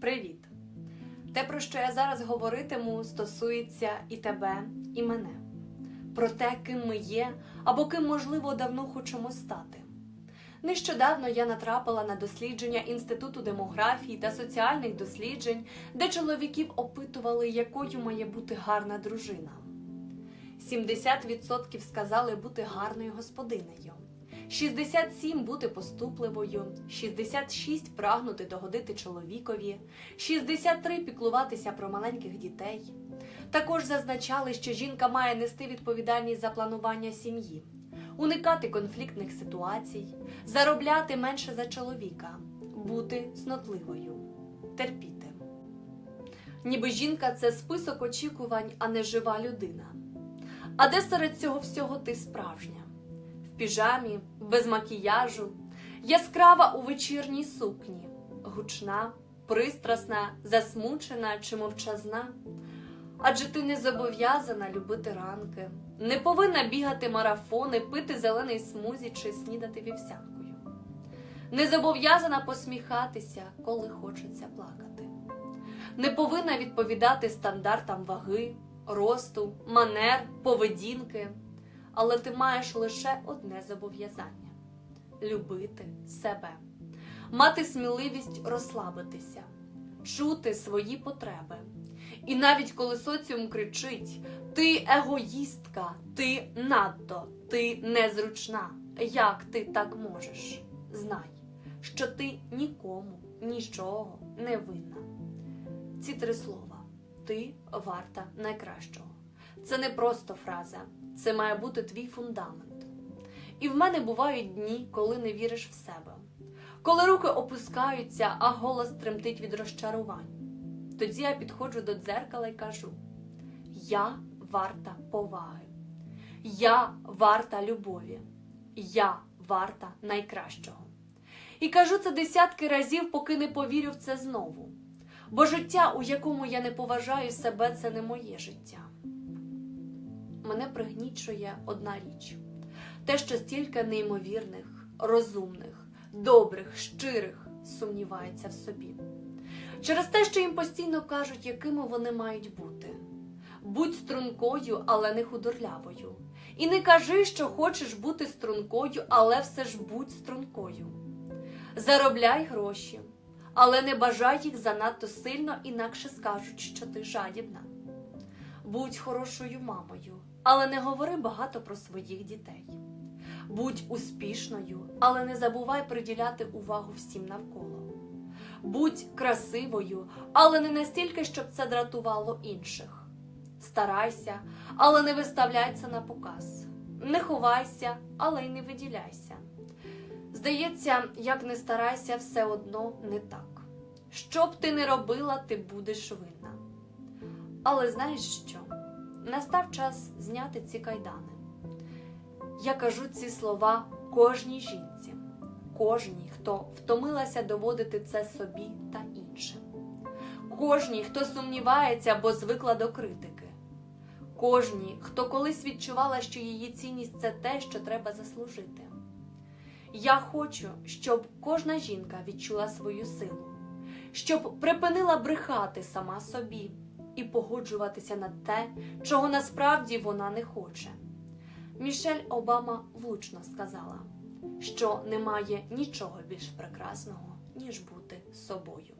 Привіт! Те, про що я зараз говоритиму, стосується і тебе, і мене, про те, ким ми є або ким, можливо, давно хочемо стати. Нещодавно я натрапила на дослідження Інституту демографії та соціальних досліджень, де чоловіків опитували, якою має бути гарна дружина. 70% сказали бути гарною господинею. 67 бути поступливою, 66 прагнути догодити чоловікові, 63 піклуватися про маленьких дітей. Також зазначали, що жінка має нести відповідальність за планування сім'ї, уникати конфліктних ситуацій, заробляти менше за чоловіка, бути снотливою, терпіти. Ніби жінка це список очікувань, а не жива людина. А де серед цього всього ти справжня? Піжамі, без макіяжу, яскрава у вечірній сукні, гучна, пристрасна, засмучена чи мовчазна. Адже ти не зобов'язана любити ранки, не повинна бігати марафони, пити зелений смузі чи снідати вівсянкою. Не зобов'язана посміхатися, коли хочеться плакати. Не повинна відповідати стандартам ваги, росту, манер, поведінки, але ти маєш лише одне зобов'язання любити себе, мати сміливість розслабитися, чути свої потреби. І навіть коли соціум кричить: ти егоїстка, ти надто, ти незручна. Як ти так можеш? Знай, що ти нікому нічого не винна. Ці три слова ти варта найкращого. Це не просто фраза, це має бути твій фундамент. І в мене бувають дні, коли не віриш в себе, коли руки опускаються, а голос тремтить від розчарувань. Тоді я підходжу до дзеркала і кажу: Я варта поваги, я варта любові, я варта найкращого. І кажу це десятки разів, поки не повірю в це знову. Бо життя, у якому я не поважаю себе, це не моє життя. Мене пригнічує одна річ: те, що стільки неймовірних, розумних, добрих, щирих сумнівається в собі. Через те, що їм постійно кажуть, якими вони мають бути. Будь стрункою, але не худорлявою. І не кажи, що хочеш бути стрункою, але все ж будь стрункою. Заробляй гроші, але не бажай їх занадто сильно, інакше скажуть, що ти жадібна. Будь хорошою мамою, але не говори багато про своїх дітей. Будь успішною, але не забувай приділяти увагу всім навколо. Будь красивою, але не настільки, щоб це дратувало інших. Старайся, але не виставляйся на показ. Не ховайся, але й не виділяйся. Здається, як не старайся, все одно не так. Що б ти не робила, ти будеш винна. Але знаєш що? Настав час зняти ці кайдани. Я кажу ці слова кожній жінці, кожній, хто втомилася доводити це собі та іншим, кожній, хто сумнівається або звикла до критики, кожній, хто колись відчувала, що її цінність це те, що треба заслужити. Я хочу, щоб кожна жінка відчула свою силу, щоб припинила брехати сама собі і погоджуватися на те, чого насправді вона не хоче. Мішель Обама влучно сказала, що немає нічого більш прекрасного, ніж бути собою.